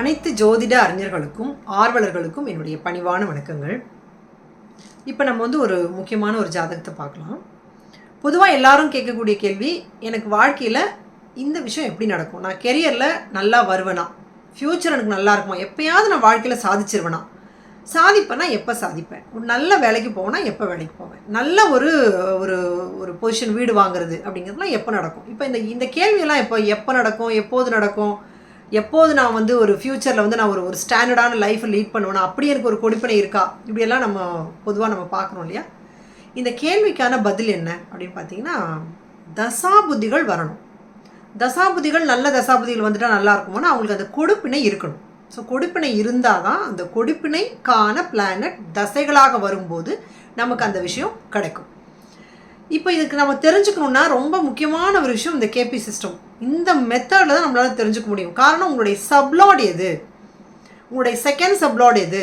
அனைத்து ஜோதிட அறிஞர்களுக்கும் ஆர்வலர்களுக்கும் என்னுடைய பணிவான வணக்கங்கள். இப்போ நம்ம வந்து ஒரு முக்கியமான ஒரு ஜாதகத்தை பார்க்கலாம். பொதுவாக எல்லாரும் கேட்கக்கூடிய கேள்வி எனக்கு வாழ்க்கையில் இந்த விஷயம் எப்படி நடக்கும்? நான் கெரியரில் நல்லா வருவேனா? ஃப்யூச்சர் எனக்கு நல்லா இருக்குமா? எப்போயாவது நான் வாழ்க்கையில் சாதிச்சிருவேனா? சாதிப்பேன்னா எப்போ சாதிப்பேன்? ஒரு நல்ல வேலைக்கு போவேன்னா எப்போ வேலைக்கு போவேன்? நல்ல ஒரு ஒரு ஒரு பொசிஷன் வீடு வாங்குறது அப்படிங்கிறதுலாம் எப்போ நடக்கும்? இப்போ இந்த இந்த கேள்வியெல்லாம் எப்போ எப்போ நடக்கும்? எப்போது நடக்கும்? எப்போது நான் வந்து ஒரு ஃப்யூச்சரில் வந்து நான் ஒரு ஒரு ஸ்டாண்டர்டான லைஃப்பை லீட் பண்ணுவேன்? அப்படியே எனக்கு ஒரு கொடுப்பினை இருக்கா? இப்படியெல்லாம் நம்ம பொதுவாக நம்ம பார்க்குறோம் இல்லையா? இந்த கேள்விக்கான பதில் என்ன அப்படின்னு பார்த்தீங்கன்னா தசாபுத்திகள் வரணும். தசாபுத்திகள் நல்ல தசாபுதிகள் வந்துட்டால் நல்லா இருக்குமோனா அவங்களுக்கு அந்த கொடுப்பினை இருக்கணும். ஸோ கொடுப்பினை இருந்தால் தான் அந்த கொடுப்பினைக்கான பிளானட் தசைகளாக வரும்போது நமக்கு அந்த விஷயம் கிடைக்கும். இப்போ இதுக்கு நம்ம தெரிஞ்சுக்கணுன்னா ரொம்ப முக்கியமான ஒரு விஷயம் இந்த கேபி சிஸ்டம் இந்த மெத்தடில் தான் நம்மளால் தெரிஞ்சுக்க முடியும். காரணம் உங்களுடைய சப்லாட் எது? உங்களுடைய செகண்ட் சப்லாட் எது?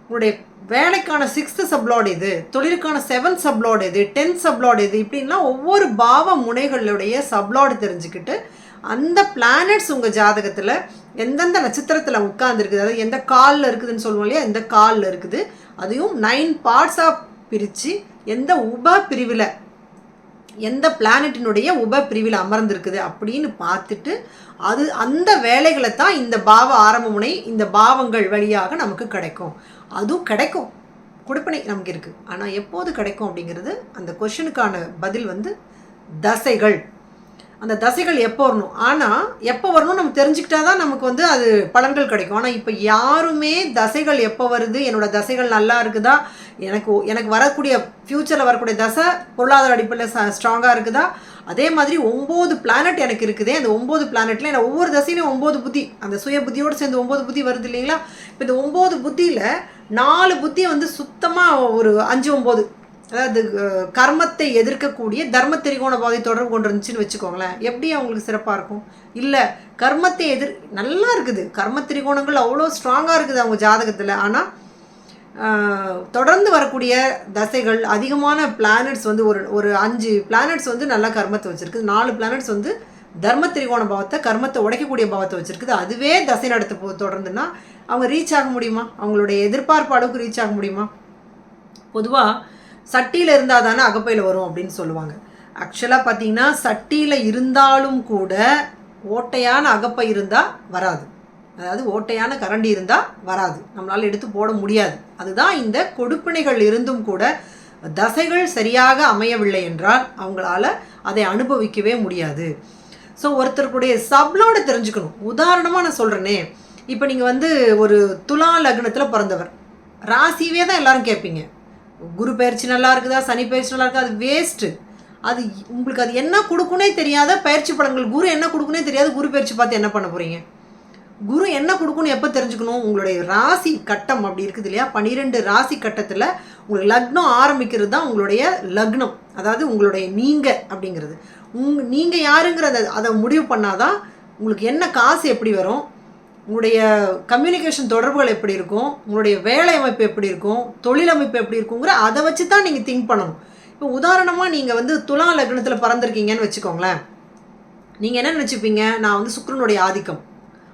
உங்களுடைய வேலைக்கான சிக்ஸ்த்து சப்லாட் எது? தொழிலுக்கான செவன்த் சப்லாட் எது? டென்த் சப்லாட் எது? இப்படின்லாம் ஒவ்வொரு பாவ முனைகளுடைய சப்லாட் தெரிஞ்சுக்கிட்டு அந்த பிளானட்ஸ் உங்கள் ஜாதகத்தில் எந்தெந்த நட்சத்திரத்தில் உட்காந்துருக்குது அதாவது எந்த காலில் இருக்குதுன்னு சொல்லுவோம் இல்லையா? எந்த காலில் இருக்குது? அதையும் நைன் பார்ட்ஸாக பிரித்து எந்த உப பிரிவில் எந்த பிளானட்டினுடைய உப பிரிவில் அமர்ந்திருக்குது அப்படின்னு பார்த்துட்டு அது அந்த வேலைகளை தான் இந்த பாவ ஆரம்ப முனை இந்த பாவங்கள் வழியாக நமக்கு கிடைக்கும். அதுவும் கிடைக்கும். கொடுப்பனை நமக்கு இருக்குது ஆனால் எப்போது கிடைக்கும் அப்படிங்கிறது அந்த கொஷனுக்கான பதில் வந்து தசைகள். அந்த தசைகள் எப்போ வரணும்? ஆனால் எப்போ வரணும் நம்ம தெரிஞ்சுக்கிட்டா தான் நமக்கு வந்து அது பலன்கள் கிடைக்கும். ஆனால் இப்போ யாருமே தசைகள் எப்போ வருது? என்னோடய தசைகள் நல்லா இருக்குதா? எனக்கு எனக்கு வரக்கூடிய ஃப்யூச்சரில் வரக்கூடிய தசை பொருளாதார அடிப்படையில் ஸ்ட்ராங்காக இருக்குதா? அதே மாதிரி ஒம்பது பிளானட் எனக்கு இருக்குதே. அந்த ஒம்பது பிளானட்டில் எனக்கு ஒவ்வொரு தசையிலையும் ஒம்பது புத்தி அந்த சுய புத்தியோடு சேர்ந்து ஒம்பது புத்தி வருது இல்லைங்களா? இப்போ இந்த ஒம்பது புத்தியில் நாலு புத்தி வந்து சுத்தமாக ஒரு அஞ்சு ஒம்பது அதாவது கர்மத்தை எதிர்க்கக்கூடிய தர்ம திரிகோண பாதை தொடர்பு கொண்டு இருந்துச்சுன்னு வச்சுக்கோங்களேன். எப்படி அவங்களுக்கு சிறப்பாக இருக்கும்? இல்லை கர்மத்தை எதிர் நல்லா இருக்குது. கர்ம திரிகோணங்கள் அவ்வளோ ஸ்ட்ராங்காக இருக்குது அவங்க ஜாதகத்தில். ஆனால் தொடர்ந்து வரக்கூடிய தசைகள் அதிகமான பிளானட்ஸ் வந்து ஒரு ஒரு அஞ்சு பிளானட்ஸ் வந்து நல்லா கர்மத்தை வச்சுருக்குது. நாலு பிளானட்ஸ் வந்து தர்ம திரிகோண பாவத்தை கர்மத்தை உடைக்கக்கூடிய பாவத்தை வச்சுருக்குது. அதுவே தசை நடத்த போ தொடர்ந்துன்னா அவங்க ரீச் ஆக முடியுமா? அவங்களுடைய எதிர்பார்ப்பு அளவுக்கு ரீச் ஆக முடியுமா? பொதுவாக சட்டியில் இருந்தால் தானே அகப்பையில் வரும் அப்படின்னு சொல்லுவாங்க. ஆக்சுவலாக பார்த்தீங்கன்னா சட்டியில் இருந்தாலும் கூட ஓட்டையான அகப்பை இருந்தால் வராது. அதாவது ஓட்டையான கரண்டி இருந்தால் வராது. நம்மளால் எடுத்து போட முடியாது. அதுதான் இந்த கொடுப்பினைகள் இருந்தும் கூட தசைகள் சரியாக அமையவில்லை என்றால் அவங்களால அதை அனுபவிக்கவே முடியாது. ஸோ ஒருத்தருக்குடைய சப்ளோட தெரிஞ்சுக்கணும். உதாரணமாக நான் சொல்கிறேனே இப்போ நீங்கள் வந்து ஒரு துலா லக்னத்தில் பிறந்தவர். ராசியவே தான் எல்லாரும் கேட்பீங்க. குரு பயிற்சி நல்லா இருக்குதா? சனி பயிற்சி நல்லா இருக்குது அது வேஸ்ட்டு அது உங்களுக்கு அது என்ன கொடுக்குனே தெரியாத பயிற்சி பலன்கள். குரு என்ன கொடுக்குனே தெரியாது குரு பயிற்சி பார்த்து என்ன பண்ண போகிறீங்க குரு என்ன கொடுக்குன்னு எப்போ தெரிஞ்சுக்கணும்? உங்களுடைய ராசி கட்டம் அப்படி இருக்குது இல்லையா? பன்னிரெண்டு ராசி கட்டத்தில் உங்களுக்கு லக்னம் ஆரம்பிக்கிறது தான் உங்களுடைய லக்னம். அதாவது உங்களுடைய நீங்கள் அப்படிங்கிறது. உங் நீங்கள் யாருங்கிறத அதை முடிவு பண்ணாதான் உங்களுக்கு என்ன காசு எப்படி வரும்? உங்களுடைய கம்யூனிகேஷன் தொடர்புகள் எப்படி இருக்கும்? உங்களுடைய வேலை அமைப்பு எப்படி இருக்கும்? தொழில் அமைப்பு எப்படி இருக்குங்கிற அதை வச்சு தான் நீங்கள் திங்க் பண்ணணும். இப்போ உதாரணமாக நீங்கள் வந்து துலா லக்னத்தில் பறந்துருக்கீங்கன்னு வச்சுக்கோங்களேன். நீங்கள் என்ன நினச்சிப்பீங்க? நான் வந்து சுக்கிரனுடைய ஆதிக்கம்.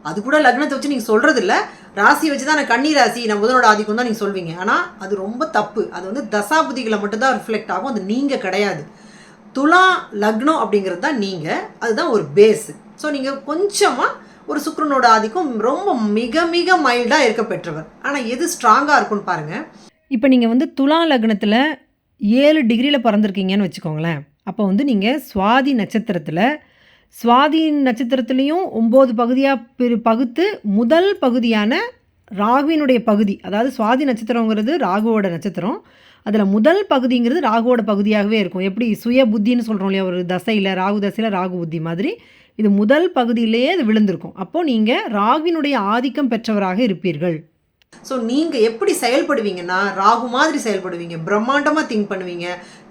அது கூட லக்னத்தை வச்சு நீங்கள் சொல்கிறது இல்லை ராசி வச்சு தான் நான் கன்னி ராசி நான் புதனோட ஆதிக்கம் தான் நீங்கள் சொல்வீங்க. ஆனால் அது ரொம்ப தப்பு. அது வந்து தசாபதிகளை மட்டும்தான் ரிஃப்ளெக்ட் ஆகும். அது நீங்கள் கிடையாது. துலா லக்னம் அப்படிங்கிறது தான் நீங்கள் அதுதான் ஒரு பேஸு ஸோ நீங்கள் கொஞ்சமாக ஒரு சுக்ரனோட ஆதிக்கம் ரொம்ப மிக மிக மைல்டாக இருக்க பெற்றவர். ஆனால் எது ஸ்ட்ராங்காக இருக்கும்னு பாருங்கள் இப்போ நீங்கள் வந்து துலா லக்னத்தில் ஏழு டிகிரியில் பிறந்திருக்கீங்கன்னு வச்சுக்கோங்களேன். அப்போ வந்து நீங்கள் சுவாதி நட்சத்திரத்தில் சுவாதி நட்சத்திரத்துலேயும் ஒம்பது பகுதியாக பிரி பகுத்து முதல் பகுதியான ராகுவினுடைய பகுதி அதாவது சுவாதி நட்சத்திரங்கிறது ராகுவோட நட்சத்திரம். அதில் முதல் பகுதிங்கிறது ராகுவோட பகுதியாகவே இருக்கும். எப்படி? சுய புத்தின்னு சொல்கிறோம் இல்லையா? ஒரு தசையில் ராகு தசையில் ராகு புத்தி மாதிரி. இது முதல் பகுதியிலேயே அது விழுந்திருக்கும். அப்போது நீங்கள் ராகுவினுடைய ஆதிக்கம் பெற்றவராக இருப்பீர்கள். ஸோ நீங்கள் எப்படி செயல்படுவீங்கன்னா ராகு மாதிரி செயல்படுவீங்க. பிரம்மாண்டமாக திங்க் பண்ணுவீங்க.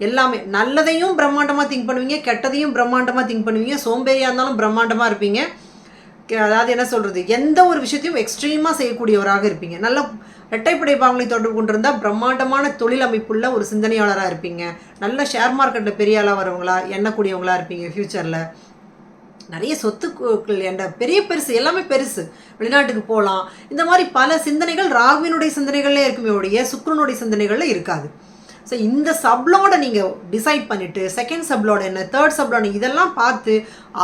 எல்லாமே நல்லதையும் பிரம்மாண்டமாக திங்க் பண்ணுவீங்க கெட்டதையும் பிரம்மாண்டமாக திங்க் பண்ணுவீங்க. சோம்பேறியாக இருந்தாலும் பிரம்மாண்டமாக இருப்பீங்க. அதாவது என்ன சொல்கிறது எந்த ஒரு விஷயத்தையும் எக்ஸ்ட்ரீமாக செய்யக்கூடியவராக இருப்பீங்க. நல்ல இரட்டைப்படை பாவங்களை தொடர்பு கொண்டிருந்தால் பிரம்மாண்டமான தொழில் அமைப்புள்ள ஒரு சிந்தனையாளராக இருப்பீங்க. நல்ல ஷேர் மார்க்கெட்டில் பெரிய ஆளாக வரவங்களா எண்ணக்கூடியவங்களா இருப்பீங்க ஃப்யூச்சரில் நிறைய சொத்துக்கள் என்ற பெரிய பெருசு எல்லாமே பெருசு. வெளிநாட்டுக்கு போகலாம் இந்த மாதிரி பல சிந்தனைகள் ராகுவினுடைய சிந்தனைகள்லே இருக்குமே உடைய சுக்ரனுடைய சிந்தனைகளில் இருக்காது. ஸோ இந்த சப்ளோட நீங்கள் டிசைட் பண்ணிவிட்டு செகண்ட் சப்ளோட என்ன தேர்ட் சப்ளோட இதெல்லாம் பார்த்து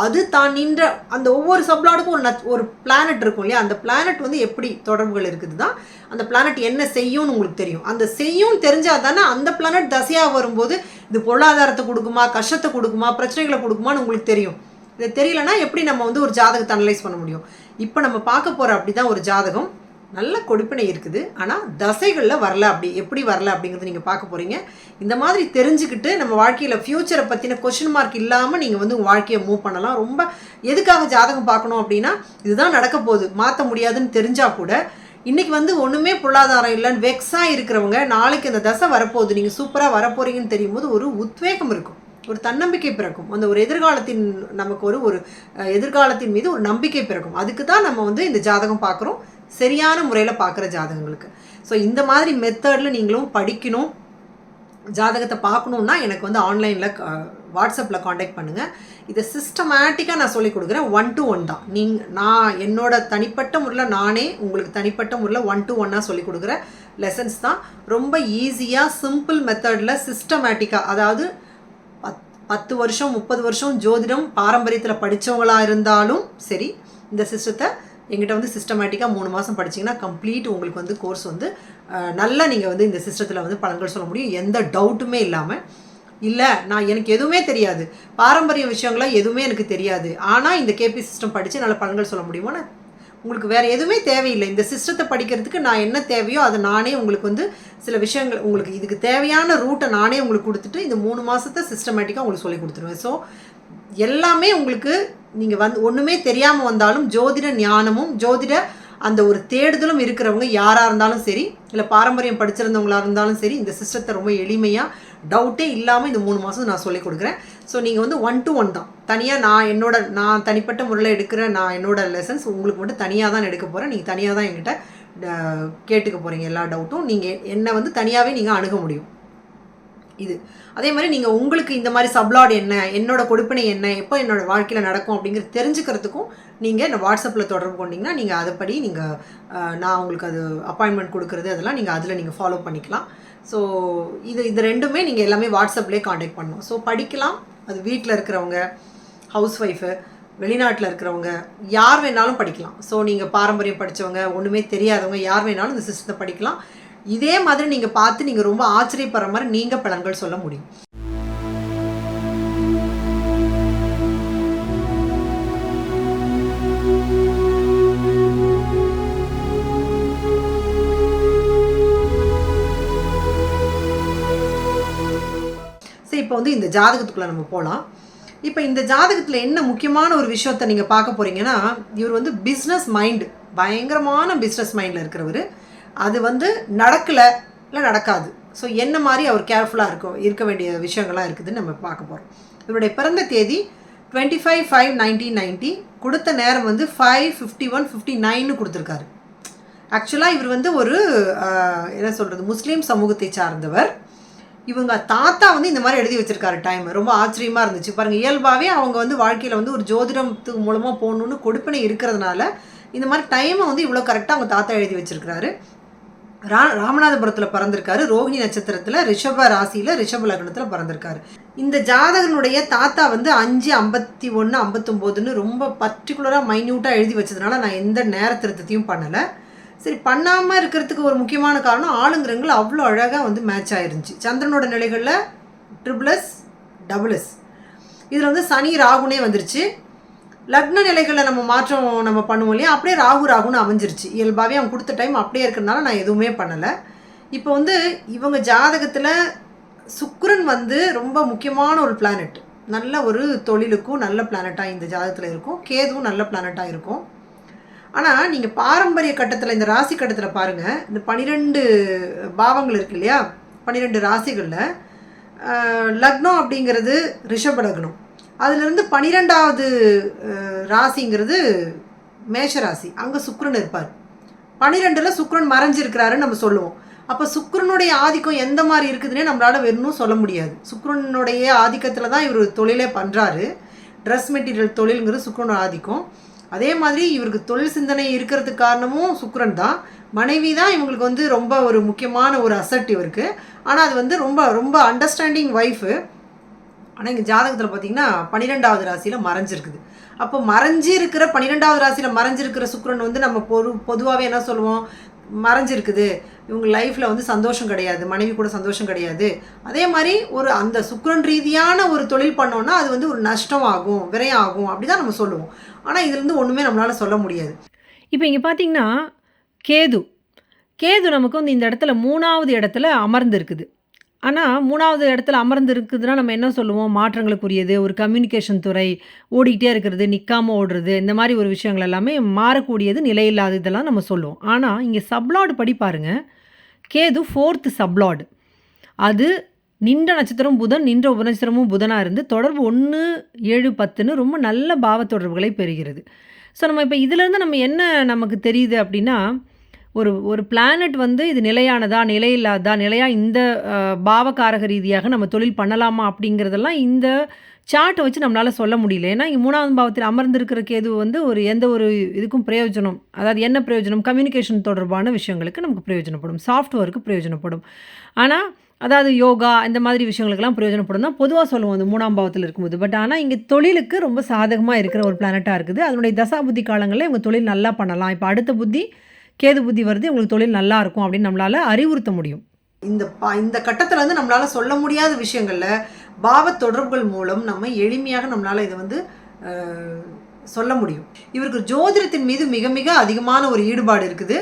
அது தான் நின்ற அந்த ஒவ்வொரு சப்ளாடுக்கும் ஒரு நச் ஒரு பிளானட் இருக்கும் இல்லையா? அந்த பிளானட் வந்து எப்படி தொடர்புகள் இருக்குது தான் அந்த பிளானட் என்ன செய்யும்னு உங்களுக்கு தெரியும். அந்த செய்யும் தெரிஞ்சால் தானே அந்த பிளானட் தசையாக வரும்போது இது பொருளாதாரத்தை கொடுக்குமா கஷ்டத்தை கொடுக்குமா பிரச்சனைகளை கொடுக்குமான்னு உங்களுக்கு தெரியும். இது தெரியலனா எப்படி நம்ம வந்து ஒரு ஜாதகத்தை அனலைஸ் பண்ண முடியும்? இப்போ நம்ம பார்க்க போகிற அப்படி தான் ஒரு ஜாதகம். நல்ல கொடுப்பினை இருக்குது. ஆனால் தசைகளில் வரல அப்படி. எப்படி வரல அப்படிங்கிறது நீங்கள் பார்க்க போகிறீங்க இந்த மாதிரி தெரிஞ்சுக்கிட்டு நம்ம வாழ்க்கையில் ஃப்யூச்சரை பற்றின கொஷின் மார்க் இல்லாமல் நீங்கள் வந்து உங்கள் வாழ்க்கையை மூவ் பண்ணலாம். ரொம்ப எதுக்காக ஜாதகம் பார்க்கணும் அப்படின்னா இதுதான் நடக்க போகுது. மாற்ற முடியாதுன்னு தெரிஞ்சால் கூட இன்றைக்கி வந்து ஒன்றுமே பொருளாதாரம் இல்லைன்னு வெக்ஸாக இருக்கிறவங்க நாளைக்கு அந்த தசை வரப்போகுது. நீங்கள் சூப்பராக வரப்போகிறீங்கன்னு தெரியும் போது ஒரு உத்வேகம் இருக்கும். ஒரு தன்னம்பிக்கை பிறக்கும். அந்த ஒரு எதிர்காலத்தின் நமக்கு ஒரு ஒரு எதிர்காலத்தின் மீது ஒரு நம்பிக்கை பிறக்கும். அதுக்கு தான் நம்ம வந்து இந்த ஜாதகம் பார்க்குறோம். சரியான முறையில் பார்க்குற ஜாதகங்களுக்கு. ஸோ இந்த மாதிரி மெத்தடில் நீங்களும் படிக்கணும். ஜாதகத்தை பார்க்கணுன்னா எனக்கு வந்து ஆன்லைனில் வாட்ஸ்அப்பில் காண்டாக்ட் பண்ணுங்கள் இதை சிஸ்டமேட்டிக்காக நான் சொல்லிக் கொடுக்குறேன். ஒன் டு ஒன் தான். நீங்கள் நான் என்னோட தனிப்பட்ட முறையில் நானே உங்களுக்கு தனிப்பட்ட முறையில் ஒன் டு ஒன்னாக சொல்லிக் கொடுக்குற லெசன்ஸ் தான். ரொம்ப ஈஸியாக சிம்பிள் மெத்தடில் சிஸ்டமேட்டிக்காக அதாவது பத்து வருஷம் முப்பது வருஷம் ஜோதிடம் பாரம்பரியத்தில் படித்தவங்களாக இருந்தாலும் சரி இந்த சிஸ்டத்தை எங்கிட்ட வந்து சிஸ்டமேட்டிக்காக மூணு மாதம் படிச்சீங்கன்னா கம்ப்ளீட் உங்களுக்கு வந்து கோர்ஸ் வந்து நல்லா நீங்கள் வந்து இந்த சிஸ்டத்தில் வந்து பலன்கள் சொல்ல முடியும். எந்த டவுட்டுமே இல்லாமல் இல்லை நான் எனக்கு எதுவுமே தெரியாது. பாரம்பரிய விஷயங்களாம் எதுவுமே எனக்கு தெரியாது. ஆனால் இந்த கேபி சிஸ்டம் படித்து நல்ல பலன்கள் சொல்ல முடியுமா நான் உங்களுக்கு வேறு எதுவுமே தேவையில்லை. இந்த சிஸ்டத்தை படிக்கிறதுக்கு நான் என்ன தேவையோ அதை நானே உங்களுக்கு வந்து சில விஷயங்கள் உங்களுக்கு இதுக்கு தேவையான ரூட்டை நானே உங்களுக்கு கொடுத்துட்டு இந்த மூணு மாதத்தை சிஸ்டமேட்டிக்காக உங்களுக்கு சொல்லி கொடுத்துருவேன். ஸோ எல்லாமே உங்களுக்கு நீங்கள் வந்து ஒன்றுமே தெரியாமல் வந்தாலும் ஜோதிட ஞானமும் ஜோதிட அந்த ஒரு தேடுதலும் இருக்கிறவங்க யாராக இருந்தாலும் சரி இல்லை பாரம்பரியம் படிச்சிருந்தவங்களாக இருந்தாலும் சரி இந்த சிஸ்டத்தை ரொம்ப எளிமையாக டவுட்டே இல்லாமல் இந்த மூணு மாதம் நான் சொல்லிக் கொடுக்குறேன். ஸோ நீங்கள் வந்து ஒன் டு ஒன் தான். தனியாக நான் என்னோட நான் தனிப்பட்ட முறையில் எடுக்கிற நான் என்னோட லெசன்ஸ் உங்களுக்கு மட்டும் தனியாக தான் எடுக்க போகிறேன் நீங்கள் தனியாக தான் என்கிட்ட கேட்டுக்க போகிறீங்க எல்லா டவுட்டும் நீங்கள் என்னை வந்து தனியாகவே நீங்கள் அணுக முடியும். இது. அதே மாதிரி நீங்கள் உங்களுக்கு இந்த மாதிரி சப்ளாட் என்ன என்னோட கொடுப்பினை என்ன எப்போ என்னோட வாழ்க்கையில் நடக்கும் அப்படிங்கிறது தெரிஞ்சுக்கிறதுக்கும் நீங்கள் இந்த வாட்ஸ்அப்பில் தொடர்பு கொண்டீங்கன்னா நீங்கள் அதைப்படி நீங்கள் நான் உங்களுக்கு அது அப்பாயின்மெண்ட் கொடுக்குறது அதெல்லாம் நீங்கள் அதில் நீங்கள் ஃபாலோ பண்ணிக்கலாம். ஸோ இது இது ரெண்டுமே நீங்கள் எல்லாமே வாட்ஸ்அப்லேயே காண்டாக்ட் பண்ணணும். ஸோ படிக்கலாம். அது வீட்டில் இருக்கிறவங்க ஹவுஸ் ஒய்ஃபு வெளிநாட்டில் இருக்கிறவங்க யார் வேணாலும் படிக்கலாம். ஸோ நீங்கள் பாரம்பரியம் படித்தவங்க ஒன்றுமே தெரியாதவங்க யார் வேணாலும் இந்த சிஸ்டத்தை படிக்கலாம். இதே மாதிரி நீங்கள் பார்த்து நீங்கள் ரொம்ப ஆச்சரியப்படுற மாதிரி நீங்கள் பலன்கள் சொல்ல முடியும். சரி இப்போ வந்து இந்த ஜாதகத்துக்குள்ளே நம்ம போகலாம் இப்போ இந்த ஜாதகத்தில் என்ன முக்கியமான ஒரு விஷயத்தை நீங்கள் பார்க்க போகிறீங்கன்னா இவர் வந்து பிஸ்னஸ் மைண்டு பயங்கரமான பிஸ்னஸ் மைண்டில் இருக்கிறவர். அது வந்து நடக்கலை இல்லை நடக்காது. ஸோ என்ன மாதிரி அவர் கேர்ஃபுல்லாக இருக்கும் இருக்க வேண்டிய விஷயங்கள்லாம் இருக்குதுன்னு நம்ம பார்க்க போகிறோம் இவருடைய பிறந்த தேதி twenty five five nineteen ninety கொடுத்த நேரம் வந்து ஃபைவ் ஃபிஃப்டி ஒன் ஃபிஃப்டி நைன்னு கொடுத்துருக்காரு. ஆக்சுவலாக இவர் வந்து ஒரு என்ன சொல்கிறது முஸ்லீம் சமூகத்தை சார்ந்தவர். இவங்க தாத்தா வந்து இந்த மாதிரி எழுதி வச்சுருக்காரு டைம் ரொம்ப ஆச்சரியமாக இருந்துச்சு. பாருங்கள் இயல்பாகவே அவங்க வந்து வாழ்க்கையில் வந்து ஒரு ஜோதிடத்து மூலமாக போகணுன்னு கொடுப்பினை இருக்கிறதுனால இந்த மாதிரி டைமை வந்து இவ்வளோ கரெக்டாக அவங்க தாத்தா எழுதி வச்சுருக்கிறாரு. ரா ராமநாதபுரத்தில் பிறந்திருக்காரு. ரோஹிணி நட்சத்திரத்தில் ரிஷப ராசியில் ரிஷப லக்னத்தில் பிறந்திருக்காரு. இந்த ஜாதகனுடைய தாத்தா வந்து அஞ்சு ஐம்பத்தி ஒன்று ஐம்பத்தொம்போதுன்னு ரொம்ப பர்டிகுலராக மைன்யூட்டாக எழுதி வச்சதுனால நான் எந்த நேர திருத்தத்தையும் பண்ணலை. சரி பண்ணாமல் இருக்கிறதுக்கு ஒரு முக்கியமான காரணம் ஆளுங்கிறங்கள் அவ்வளோ அழகாக வந்து மேட்ச் ஆயிருந்துச்சு. சந்திரனோட நிலைகளில் ட்ரிபிள்எஸ் டபுள்எஸ் இதில் வந்து சனி ராகுனே வந்துருச்சு. லக்ன நிலைகளை நம்ம மாற்றம் நம்ம பண்ணுவோம் இல்லையா? அப்படியே ராகு ராகுன்னு அமைஞ்சிருச்சு. இயல்பாகவே அவங்க கொடுத்த டைம் அப்படியே இருக்கிறனால நான் எதுவுமே பண்ணலை. இப்போ வந்து இவங்க ஜாதகத்தில் சுக்ரன் வந்து ரொம்ப முக்கியமான ஒரு பிளானட் நல்ல ஒரு தொழிலுக்கும் நல்ல பிளானட்டாக இந்த ஜாதகத்தில் இருக்கும். கேதுவும் நல்ல பிளானட்டாக இருக்கும். ஆனால் நீங்கள் பாரம்பரிய கட்டத்தில் இந்த ராசி கட்டத்தில் பாருங்கள் இந்த பனிரெண்டு பாவங்கள் இருக்கு இல்லையா? பன்னிரெண்டு ராசிகளில் லக்னம் அப்படிங்கிறது ரிஷப லக்னம். அதுலேருந்து பனிரெண்டாவது ராசிங்கிறது மேஷ ராசி அங்கே சுக்ரன் இருப்பார். பன்னிரெண்டில் சுக்ரன் மறைஞ்சிருக்கிறாருன்னு நம்ம சொல்லுவோம். அப்போ சுக்ரனுடைய ஆதிக்கம் எந்த மாதிரி இருக்குதுன்னே நம்மளால் வெறும் சொல்ல முடியாது. சுக்ரனுடைய ஆதிக்கத்தில் தான் இவர் தொழிலே பண்ணுறாரு ட்ரெஸ் மெட்டீரியல் தொழிலுங்கிறது சுக்ரனோட ஆதிக்கம். அதே மாதிரி இவருக்கு தொழில் சிந்தனை இருக்கிறதுக்கு காரணமும் சுக்ரன் தான். மனைவி தான் இவங்களுக்கு வந்து ரொம்ப ஒரு முக்கியமான ஒரு அசட் இவருக்கு. ஆனால் அது வந்து ரொம்ப ரொம்ப அண்டர்ஸ்டாண்டிங் ஒய்ஃபு ஆனால் இங்கே ஜாதகத்தில் பார்த்தீங்கன்னா பன்னிரெண்டாவது ராசியில் மறைஞ்சிருக்குது. அப்போ மறைஞ்சி இருக்கிற பன்னிரெண்டாவது ராசியில் மறைஞ்சிருக்கிற சுக்கிரன் வந்து நம்ம பொது பொதுவாகவே என்ன சொல்லுவோம்? மறைஞ்சிருக்குது. இவங்க லைஃப்பில் வந்து சந்தோஷம் கிடையாது. மனைவி கூட சந்தோஷம் கிடையாது. அதே மாதிரி ஒரு அந்த சுக்கரன் ரீதியான ஒரு தொழில் பண்ணோன்னா அது வந்து ஒரு நஷ்டம் ஆகும் விரையம் ஆகும் அப்படி தான் நம்ம சொல்லுவோம். ஆனால் இதுலேருந்து ஒன்றுமே நம்மளால் சொல்ல முடியாது. இப்போ இங்கே பார்த்தீங்கன்னா கேது. கேது நமக்கு வந்து இந்த இடத்துல மூணாவது இடத்துல அமர்ந்திருக்குது. ஆனால் மூணாவது இடத்துல அமர்ந்து இருக்குதுன்னா நம்ம என்ன சொல்லுவோம்? மாற்றங்களுக்குரியது ஒரு கம்யூனிகேஷன் துறை ஓடிக்கிட்டே இருக்கிறது நிற்காமல் ஓடுறது இந்த மாதிரி ஒரு விஷயங்கள் எல்லாமே மாறக்கூடியது நிலையில்லாத இதெல்லாம் நம்ம சொல்லுவோம். ஆனால் இங்கே சப்லாடு படி பாருங்க. கேது ஃபோர்த்து சப்லாடு அது நின்ற நட்சத்திரம் புதன் நின்ற உபநட்சத்திரமும் புதனாக இருந்து தொடர்பு ஒன்று ஏழு பத்துன்னு ரொம்ப நல்ல பாவ தொடர்புகளை பெறுகிறது. ஸோ நம்ம இப்போ இதிலேருந்து நம்ம என்ன நமக்கு தெரியுது அப்படின்னா ஒரு ஒரு பிளானட் வந்து இது நிலையானதா நிலையில்லாதா நிலையாக இந்த பாவகாரக ரீதியாக நம்ம தொழில் பண்ணலாமா அப்படிங்கிறதெல்லாம் இந்த சார்ட்டை வச்சு நம்மளால் சொல்ல முடியல. ஏன்னா இங்கே மூணாவது பாவத்தில் அமர்ந்திருக்கிற கேது வந்து ஒரு எந்த ஒரு இதுக்கும் பிரயோஜனம் அதாவது என்ன பிரயோஜனம்? கம்யூனிகேஷன் தொடர்பான விஷயங்களுக்கு நமக்கு பிரயோஜனப்படும். சாஃப்ட்வேருக்கு பிரயோஜனப்படும். ஆனால் அதாவது யோகா இந்த மாதிரி விஷயங்களுக்கெல்லாம் பிரயோஜனப்படும் தான் பொதுவாக சொல்லுவோம் அந்த மூணாம் பாவத்தில் இருக்கும்போது. பட் ஆனால் இங்கே தொழிலுக்கு ரொம்ப சாதகமாக இருக்கிற ஒரு பிளானட்டாக இருக்குது. அதனுடைய தசா புத்தி காலங்களில் இவங்க தொழில் நல்லா பண்ணலாம். இப்போ அடுத்த புத்தி கேது புத்தி வருது உங்களுக்கு தொழில் நல்லா இருக்கும் அப்படின்னு நம்மளால் அறிவுறுத்த முடியும். இந்த பா இந்த கட்டத்தில் வந்து நம்மளால் சொல்ல முடியாத விஷயங்களில் பாவ தொடர்புகள் மூலம் நம்ம எளிமையாக நம்மளால் இதை வந்து சொல்ல முடியும். இவருக்கு ஜோதிடத்தின் மீது மிக மிக அதிகமான ஒரு ஈடுபாடு இருக்குது.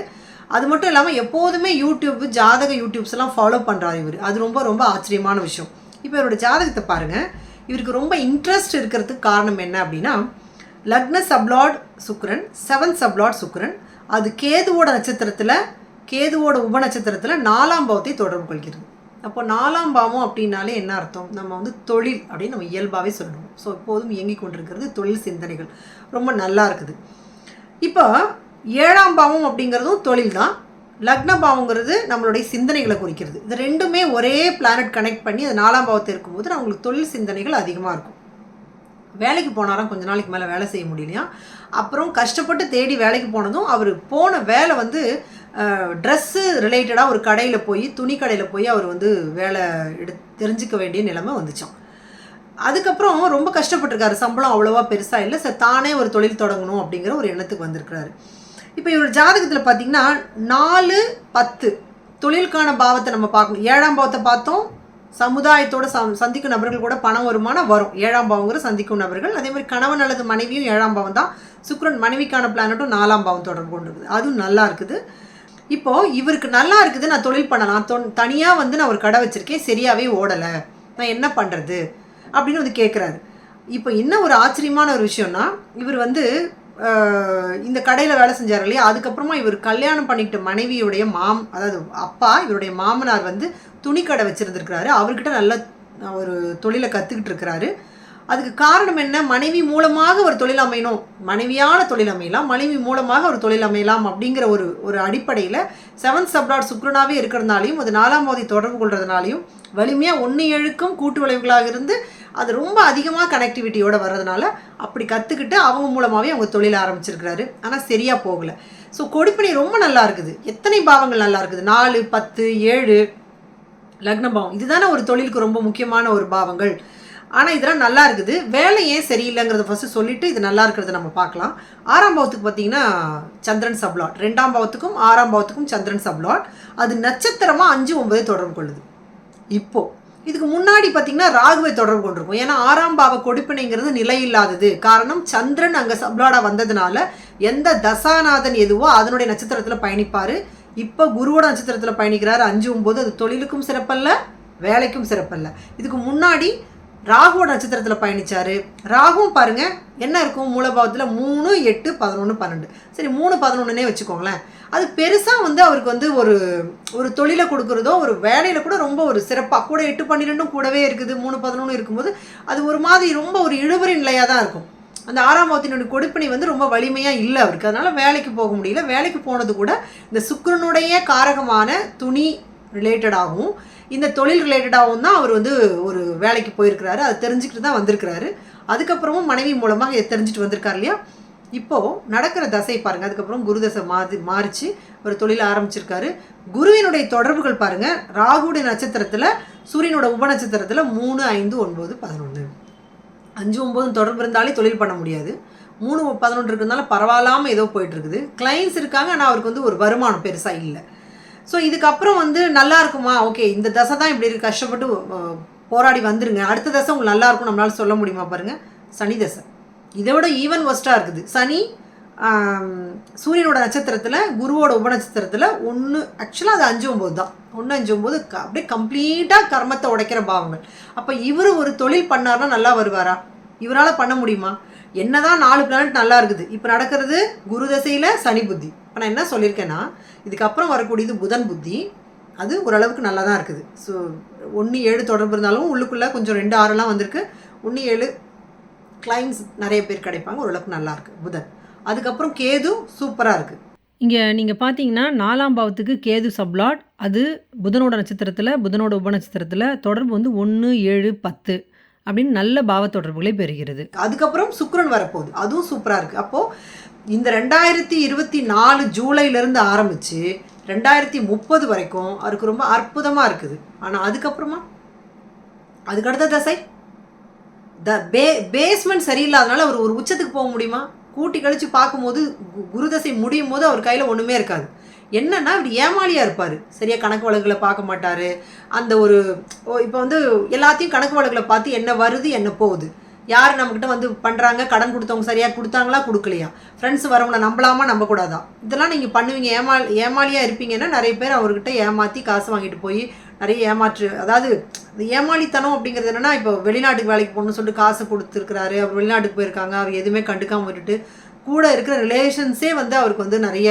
அது மட்டும் இல்லாமல் எப்போதுமே யூடியூப் ஜாதக யூடியூப்ஸ் எல்லாம் ஃபாலோ பண்ணுறாரு இவர். அது ரொம்ப ரொம்ப ஆச்சரியமான விஷயம். இப்போ இவரோட ஜாதகத்தை பாருங்கள் இவருக்கு ரொம்ப இன்ட்ரெஸ்ட் இருக்கிறதுக்கு காரணம் என்ன அப்படின்னா லக்ன சப்லாட் சுக்ரன் செவன் சப்லாட் சுக்ரன் அது கேதுவோட நட்சத்திரத்தில் கேதுவோட உப நட்சத்திரத்தில் நாலாம் பாவத்தை தொடர்பு கொள்கிறது. அப்போ நாலாம் பாவம் அப்படின்னாலே என்ன அர்த்தம்? நம்ம வந்து தொழில் அப்படின்னு நம்ம இயல்பாகவே சொல்லணும். ஸோ எப்போதும் இயங்கி கொண்டிருக்கிறது தொழில் சிந்தனைகள். ரொம்ப நல்லா இருக்குது. இப்போ ஏழாம் பாவம் அப்படிங்கிறதும் தொழில் தான். லக்ன பாவங்கிறது நம்மளுடைய சிந்தனைகளை குறிக்கிறது. இது ரெண்டுமே ஒரே பிளானட் கனெக்ட் பண்ணி அது நாலாம் பாவத்தை இருக்கும்போது அவங்களுக்கு தொழில் சிந்தனைகள் அதிகமாக இருக்கும். வேலைக்கு போனாராம் கொஞ்ச நாளைக்கு மேலே வேலை செய்ய முடியலையா? அப்புறம் கஷ்டப்பட்டு தேடி வேலைக்கு போனதும் அவர் போன வேலை வந்து ட்ரெஸ்ஸு ரிலேட்டடாக ஒரு கடையில் போய் துணி கடையில் போய் அவர் வந்து வேலை எடு தெரிஞ்சுக்க வேண்டிய நிலைமை வந்துச்சோம். அதுக்கப்புறம் ரொம்ப கஷ்டப்பட்டிருக்காரு. சம்பளம் அவ்வளோவா பெருசாக இல்லை. சார் தானே ஒரு தொழில் தொடங்கணும் அப்படிங்கிற ஒரு எண்ணத்துக்கு வந்திருக்கிறாரு. இப்போ இவர் ஜாதகத்தில் பார்த்தீங்கன்னா நாலு பத்து தொழிலுக்கான பாவத்தை நம்ம பார்க்கணும். ஏழாம் பாவத்தை பார்த்தோம் சமுதாயத்தோட சம் சந்திக்கும் நபர்கள் கூட பணம் வருமானம் வரும். ஏழாம் பாவங்கிற சந்திக்கும் நபர்கள். அதே மாதிரி கணவன் அல்லது மனைவியும் ஏழாம் பாவம் தான். சுக்ரன் மனைவிக்கான பிளானட்டும் நாலாம் பாவம் தொடர்பு கொண்டிருக்குது. அதுவும் நல்லா இருக்குது. இப்போது இவருக்கு நல்லா இருக்குது நான் தொழில் பண்ணலாம் தொ தனியாக வந்து நான் ஒரு கடை வச்சுருக்கேன். சரியாகவே ஓடலை. நான் என்ன பண்ணுறது அப்படின்னு வந்து கேட்குறாரு இப்போ என்ன ஒரு ஆச்சரியமான ஒரு விஷயம்னா இவர் வந்து இந்த கடையில் வேலை செஞ்சார் இல்லையா? அதுக்கப்புறமா இவர் கல்யாணம் பண்ணிக்கிட்ட மனைவியுடைய மாம் அதாவது அப்பா இவருடைய மாமனார் வந்து துணிக்கடை வச்சுருந்துருக்கிறாரு. அவர்கிட்ட நல்ல ஒரு தொழிலை கற்றுக்கிட்டு இருக்கிறாரு. அதுக்கு காரணம் என்ன? மனைவி மூலமாக ஒரு தொழில் அமையணும். மனைவியான தொழில் அமையலாம் மனைவி மூலமாக ஒரு தொழில் அமையலாம் அப்படிங்கிற ஒரு ஒரு அடிப்படையில் செவன்த் சப்ராட் சுக்ரனாவே இருக்கிறதுனாலையும் அது நாலாம் மோதி தொடர்பு கொள்றதுனாலையும் வலிமையாக ஒன்று எழுக்கும் கூட்டு விளைவுகளாக இருந்து அது ரொம்ப அதிகமாக கனெக்டிவிட்டியோட வர்றதுனால அப்படி கற்றுக்கிட்டு அவங்க மூலமாகவே அவங்க தொழில் ஆரம்பிச்சிருக்கிறாரு. ஆனால் சரியாக போகலை. ஸோ கொடுப்பினை ரொம்ப நல்லா இருக்குது. எத்தனை பாவங்கள் நல்லா இருக்குது? நாலு பத்து ஏழு லக்ன பாவம் இதுதானே ஒரு தொழிலுக்கு ரொம்ப முக்கியமான ஒரு பாவங்கள். ஆனால் இதெல்லாம் நல்லா இருக்குது. வேலை ஏன் சரியில்லைங்கிறத ஃபஸ்ட்டு சொல்லிவிட்டு இது நல்லா இருக்கிறத நம்ம பார்க்கலாம். ஆறாம் பாவத்துக்கு பார்த்தீங்கன்னா சந்திரன் சப்லாட் ரெண்டாம் பாவத்துக்கும் ஆறாம் பாவத்துக்கும் சந்திரன் சப்லாட் அது நட்சத்திரமாக அஞ்சு ஒன்பது தொடர்பு கொள்ளுது. இப்போது இதுக்கு முன்னாடி பார்த்தீங்கன்னா ராகுவை தொடர்பு கொண்டிருக்கும். ஏன்னா ஆறாம் பாவ கொடுப்பினைங்கிறது நிலை இல்லாதது காரணம் சந்திரன் அங்கே சப்ளாடா வந்ததுனால எந்த தசாநாதன் எதுவோ அதனுடைய நட்சத்திரத்தில் பயணிப்பார். இப்போ குருவோட நட்சத்திரத்தில் பயணிக்கிறார். அஞ்சு ஒம்பது அது தொழிலுக்கும் சிறப்பல்ல வேலைக்கும் சிறப்பல்ல. இதுக்கு முன்னாடி ராகுவோட நட்சத்திரத்தில் பயணிச்சாரு. ராகுவும் பாருங்கள் என்ன இருக்கும்? மூலபாவத்தில் மூணு எட்டு பதினொன்று பன்னெண்டு. சரி மூணு பதினொன்றுனே வச்சுக்கோங்களேன். அது பெருசாக வந்து அவருக்கு வந்து ஒரு ஒரு தொழிலை கொடுக்குறதோ ஒரு வேலையில் கூட ரொம்ப ஒரு சிறப்பாக கூட எட்டு பன்னிரெண்டும் கூடவே இருக்குது. மூணு பதினொன்று இருக்கும்போது அது ஒரு மாதிரி ரொம்ப ஒரு இழுபறி நிலையாக தான் இருக்கும். அந்த ஆறாம் பாவத்தினுடைய கொடுப்பினை வந்து ரொம்ப வலிமையாக இல்லை அவருக்கு. அதனால் வேலைக்கு போக முடியல. வேலைக்கு போனது கூட இந்த சுக்கரனுடைய காரகமான துணி ரிலேட்டடாகவும் இந்த தொழில் ரிலேட்டடாகவும் தான் அவர் வந்து ஒரு வேலைக்கு போயிருக்கிறாரு. அதை தெரிஞ்சுக்கிட்டு தான் வந்திருக்கிறாரு. அதுக்கப்புறமும் மனைவி மூலமாக இதை தெரிஞ்சுட்டு வந்திருக்காரு இல்லையா? இப்போது நடக்கிற தசை பாருங்கள் அதுக்கப்புறம் குரு தசை மாறி மாறிச்சு. ஒரு தொழில் ஆரம்பிச்சிருக்காரு. குருவினுடைய தொடர்புகள் பாருங்கள் ராகுடைய நட்சத்திரத்தில் சூரியனோட உப நட்சத்திரத்தில் மூணு ஐந்து ஒன்பது பதினொன்று அஞ்சு ஒம்பதும் தொடர்பு இருந்தாலே தொழில் பண்ண முடியாது. மூணு பதினொன்று இருக்கிறதுனால பரவாயில்லாமல் ஏதோ போயிட்டுருக்குது கிளைண்ட்ஸ் இருக்காங்க ஆனால் அவருக்கு வந்து ஒரு வருமானம் பெருசாக இல்லை. ஸோ இதுக்கப்புறம் வந்து நல்லா இருக்குமா? ஓகே இந்த தசை தான் இப்படி இருக்கு. கஷ்டப்பட்டு போராடி வந்துருங்க. அடுத்த தசை உங்களுக்கு நல்லா இருக்கும் நம்மளால சொல்ல முடியுமா பாருங்க? சனி தசை. இதை விட ஈவன் ஒஸ்ட்டாக இருக்குது. சனி சூரியனோட நட்சத்திரத்தில் குருவோட உப நட்சத்திரத்தில் ஒன்று ஆக்சுவலாக அது அஞ்சு ஒம்பது தான். ஒன்று அஞ்சு ஒம்பது க அப்படியே கம்ப்ளீட்டாக கர்மத்தை உடைக்கிற பாவங்கள். அப்போ இவர் ஒரு தொழில் பண்ணார்னா நல்லா வருவாரா? இவரால் பண்ண முடியுமா? என்னதான் நாலு பிளானட் நல்லா இருக்குது. இப்போ நடக்கிறது குரு தசையில் சனி புத்தி. இப்போ நான் என்ன சொல்லியிருக்கேன்னா இதுக்கப்புறம் வரக்கூடியது புதன் புத்தி. அது ஓரளவுக்கு நல்லா தான் இருக்குது. ஸோ ஒன்று ஏழு தொடர்பு இருந்தாலும் உள்ளுக்குள்ளே கொஞ்சம் ரெண்டு ஆறுலாம் வந்திருக்கு. ஒன்று ஏழு கிளைண்ட்ஸ் நிறைய பேர் கிடைப்பாங்க. ஓரளவுக்கு நல்லா இருக்கு புதன். அதுக்கப்புறம் கேது சூப்பராக இருக்குது இங்கே நீங்கள் பார்த்தீங்கன்னா நாலாம் பாவத்துக்கு கேது சப்ளாட். அது புதனோட நட்சத்திரத்தில் புதனோட உப நட்சத்திரத்தில் தொடர்பு வந்து ஒன்று ஏழு பத்து அப்படின்னு நல்ல பாவ தொடர்புகளை பெறுகிறது. அதுக்கப்புறம் சுக்கிரன் வரப்போகுது. அதுவும் சூப்பராக இருக்குது அப்போது இந்த ரெண்டாயிரத்தி இருபத்தி நாலு ஜூலைலேருந்து ஆரம்பித்து ரெண்டாயிரத்தி முப்பது வரைக்கும் அவருக்கு ரொம்ப அற்புதமாக இருக்குது. ஆனால் அதுக்கப்புறமா? அதுக்கடுத்த தசை? த பே பேஸ்மெண்ட் சரியில்லாதனால அவர் ஒரு உச்சத்துக்கு போக முடியுமா? கூட்டி கழித்து பார்க்கும்போது கு- குரு தசை முடியும் போது அவர் கையில் ஒன்றுமே இருக்காது. என்னன்னா இவர் ஏமாளியாக இருப்பார். சரியாக கணக்கு வழக்குகளை பார்க்க மாட்டார். அந்த ஒரு இப்போ வந்து எல்லாத்தையும் கணக்கு வழக்குகளை பார்த்து என்ன வருது என்ன போகுது. யார் நம்மக்கிட்ட வந்து பண்ணுறாங்க கடன் கொடுத்தவங்க சரியாக கொடுத்தாங்களா கொடுக்கலையா? ஃப்ரெண்ட்ஸ் வரவங்கள நம்பலாமா நம்பக்கூடாதா? இதெல்லாம் நீங்கள் பண்ணுவீங்க. ஏமா ஏமாளியாக இருப்பீங்கன்னா நிறைய பேர் அவர்கிட்ட ஏமாற்றி காசு வாங்கிட்டு போய் நிறைய ஏமாற்று அதாவது இந்த ஏமாளித்தனம் அப்படிங்கிறது என்னென்னா இப்போ வெளிநாட்டுக்கு வேலைக்கு போகணும்னு சொல்லிட்டு காசு கொடுத்துருக்கிறாரு அவர் வெளிநாட்டுக்கு போயிருக்காங்க அவர் எதுவுமே கண்டுக்காமல் விட்டுட்டு கூட இருக்கிற ரிலேஷன்ஸே வந்து அவருக்கு வந்து நிறைய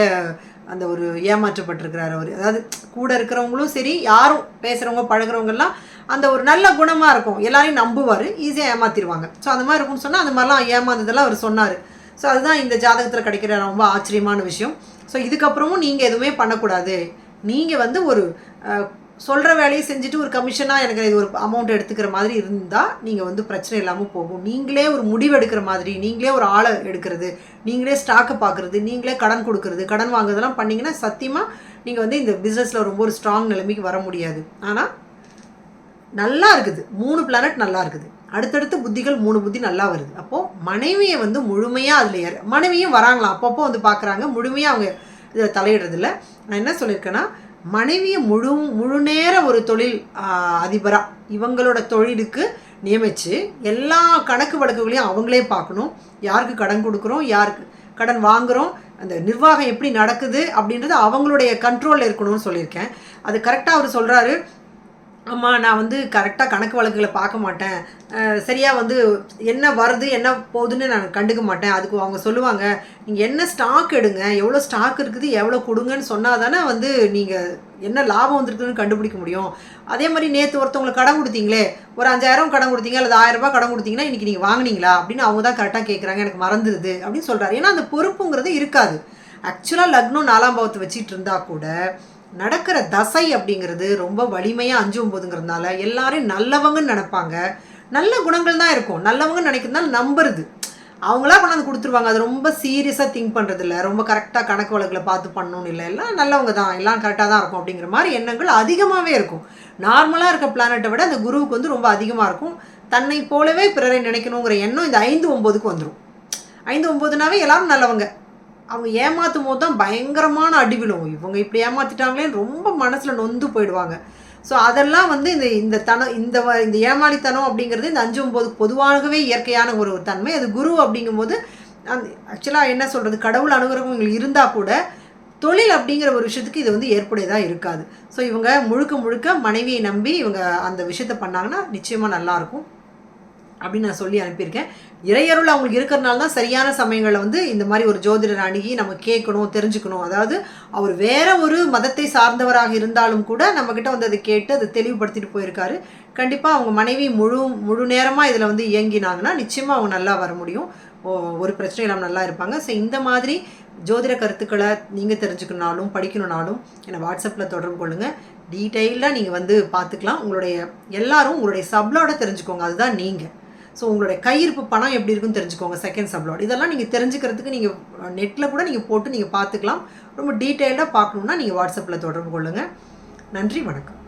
அந்த ஒரு ஏமாற்றப்பட்டிருக்கிறார் அவர். அதாவது கூட இருக்கிறவங்களும் சரி யாரும் பேசுகிறவங்க பழகுறவங்கெல்லாம் அந்த ஒரு நல்ல குணமாக இருக்கும். எல்லாரையும் நம்புவார் ஈஸியாக ஏமாத்திடுவாங்க ஸோ அந்த மாதிரி இருக்கும்னு சொன்னால் அந்த மாதிரிலாம் ஏமாந்ததெல்லாம் அவர் சொன்னார். ஸோ அதுதான் இந்த ஜாதகத்தில் கிடைக்கிற ரொம்ப ஆச்சரியமான விஷயம். ஸோ இதுக்கப்புறமும் நீங்கள் எதுவுமே பண்ணக்கூடாது. நீங்கள் வந்து ஒரு சொல்கிற வேலையை செஞ்சுட்டு ஒரு கமிஷனாக எனக்கு இது ஒரு அமௌண்ட் எடுத்துக்கிற மாதிரி இருந்தால் நீங்கள் வந்து பிரச்சனை இல்லாமல் போகும். நீங்களே ஒரு முடிவு எடுக்கிற மாதிரி நீங்களே ஒரு ஆளை எடுக்கிறது நீங்களே ஸ்டாக்கை பார்க்குறது நீங்களே கடன் கொடுக்கறது கடன் வாங்குறதெல்லாம் பண்ணிங்கன்னா சத்தியமாக நீங்கள் வந்து இந்த பிஸ்னஸில் ரொம்ப ஒரு ஸ்ட்ராங் நிலைமைக்கு வர முடியாது. ஆனால் நல்லா இருக்குது மூணு பிளானட் நல்லா இருக்குது அடுத்தடுத்து புத்திகள் மூணு புத்தி நல்லா வருது. அப்போது மனைவியை வந்து முழுமையாக அதில் ஏற மனைவியும் வராங்களாம். அப்பப்போ வந்து பார்க்குறாங்க முழுமையாக அவங்க இதில் தலையிடுறதில்ல. நான் என்ன சொல்லியிருக்கேன்னா மனைவியை முழு முழு நேர ஒரு தொழில் அதிபராக இவங்களோட தொழிலுக்கு நியமித்து எல்லா கணக்கு வழக்குகளையும் அவங்களே பார்க்கணும். யாருக்கு கடன் கொடுக்குறோம் யாருக்கு கடன் வாங்குகிறோம் அந்த நிர்வாகம் எப்படி நடக்குது அப்படின்றது அவங்களுடைய கண்ட்ரோலில் இருக்கணும்னு சொல்லியிருக்கேன். அது கரெக்டாக அவர் சொல்கிறாரு ஆமாம் நான் வந்து கரெக்டாக கணக்கு வழக்குகளை பார்க்க மாட்டேன். சரியாக வந்து என்ன வருது என்ன போகுதுன்னு நான் கண்டுக்க மாட்டேன். அதுக்கு அவங்க சொல்லுவாங்க நீங்கள் என்ன ஸ்டாக் எடுங்க எவ்வளோ ஸ்டாக் இருக்குது எவ்வளோ கொடுங்கன்னு சொன்னால் தானே வந்து நீங்கள் என்ன லாபம் வந்திருக்குன்னு கண்டுபிடிக்க முடியும். அதே மாதிரி நேற்று ஒருத்தவங்களுக்கு கடன் கொடுத்தீங்களே ஒரு அஞ்சாயிரம் கடன் கொடுத்தீங்க அல்லது ஆயிரம் ரூபாய் கடன் கொடுத்தீங்கன்னா இன்றைக்கி நீங்கள் வாங்குனீங்களா? அப்படின்னு அவங்க தான் கரெக்டாக கேட்குறாங்க எனக்கு மறந்துடுது அப்படின்னு சொல்கிறாரு ஏன்னா அந்த பொறுப்புங்கிறது இருக்காது. ஆக்சுவலாக லக்னம் நாலாம் பாவத்தை வச்சுட்டு இருந்தால் கூட நடக்கிற தசை அப்படிங்கிறது ரொம்ப வலிமையாக அஞ்சு ஒம்பதுங்கிறதுனால எல்லாரையும் நல்லவங்கன்னு நினைப்பாங்க. நல்ல குணங்கள் தான் இருக்கும். நல்லவங்கன்னு நினைக்கிறதுனால நம்புறது. அவங்களா கொண்டாந்து கொடுத்துருவாங்க. அது ரொம்ப சீரியஸாக திங்க் பண்ணுறது இல்லை ரொம்ப கரெக்டாக கணக்கு வழக்கில் பார்த்து பண்ணணும்னு இல்லை. எல்லாம் நல்லவங்க தான். எல்லாம் கரெக்டாக தான் இருக்கும் அப்படிங்கிற மாதிரி எண்ணங்கள் அதிகமாகவே இருக்கும். நார்மலாக இருக்க பிளானட்டை விட அந்த குருவுக்கு வந்து ரொம்ப அதிகமாக இருக்கும். தன்னை போலவே பிறரை நினைக்கணுங்கிற எண்ணம் இந்த ஐந்து ஒம்போதுக்கு வந்துடும் ஐந்து ஒம்போதுனாவே எல்லாரும் நல்லவங்க. அவங்க ஏமாற்றும் போது தான் பயங்கரமான அடி விழும் இவங்க இப்படி ஏமாற்றிட்டாங்களே ரொம்ப மனசில் நொந்து போயிடுவாங்க. ஸோ அதெல்லாம் வந்து இந்த இந்த தனம் இந்த வ- இந்த ஏமாளித்தனம் அப்படிங்கிறது இந்த அஞ்சு ஒம்பது பொதுவாகவே இயற்கையான ஒரு தன்மை. அது குரு அப்படிங்கும்போது அந்த ஆக்சுவலாக என்ன சொல்கிறது கடவுள் அனுகிரகம் இவங்களுக்கு இருந்தால் கூட தொழில் அப்படிங்கிற ஒரு விஷயத்துக்கு இது வந்து ஏற்புடையதாக இருக்காது. ஸோ இவங்க முழுக்க முழுக்க மனைவியை நம்பி இவங்க அந்த விஷயத்த பண்ணாங்கன்னா நிச்சயமாக நல்லாயிருக்கும் அப்படின்னு நான் சொல்லி அனுப்பியிருக்கேன். இறையருள் அவங்களுக்கு இருக்கிறனால தான் சரியான சமயங்களில் வந்து இந்த மாதிரி ஒரு ஜோதிடர் அணுகி நம்ம கேட்கணும் தெரிஞ்சுக்கணும். அதாவது அவர் வேற ஒரு மதத்தை சார்ந்தவராக இருந்தாலும் கூட நம்மக்கிட்ட வந்து அதை கேட்டு அதை தெளிவுபடுத்திட்டு போயிருக்காரு. கண்டிப்பாக அவங்க மனைவி முழு முழு நேரமாக இதில் வந்து இயங்கினாங்கன்னா நிச்சயமாக அவங்க நல்லா வர முடியும். ஓ- ஒரு பிரச்சனை இல்லாமல் நல்லா இருப்பாங்க. ஸோ இந்த மாதிரி ஜோதிட கருத்துக்களை நீங்கள் தெரிஞ்சுக்கணுனாலும் படிக்கணுனாலும் என்னை வாட்ஸ்அப்பில் தொடர்பு கொள்ளுங்கள் டீட்டெயிலாக நீங்கள் வந்து பார்த்துக்கலாம். உங்களுடைய எல்லாரும் உங்களுடைய சப்ளோட தெரிஞ்சுக்கோங்க. அதுதான் நீங்கள் ஸோ உங்களுடைய கையிருப்பு பணம் எப்படி இருக்குன்னு தெரிஞ்சுக்கோங்க செகண்ட் சப்ளோட் இதெல்லாம் நீங்கள் தெரிஞ்சுக்கிறதுக்கு நீங்கள் நெட்டில் கூட நீங்கள் போட்டு நீங்கள் பார்த்துக்கலாம். ரொம்ப டீட்டெயில்டாக பார்க்கணுன்னா நீங்கள் வாட்ஸ்அப்பில் தொடர்பு கொள்ளுங்கள் நன்றி வணக்கம்.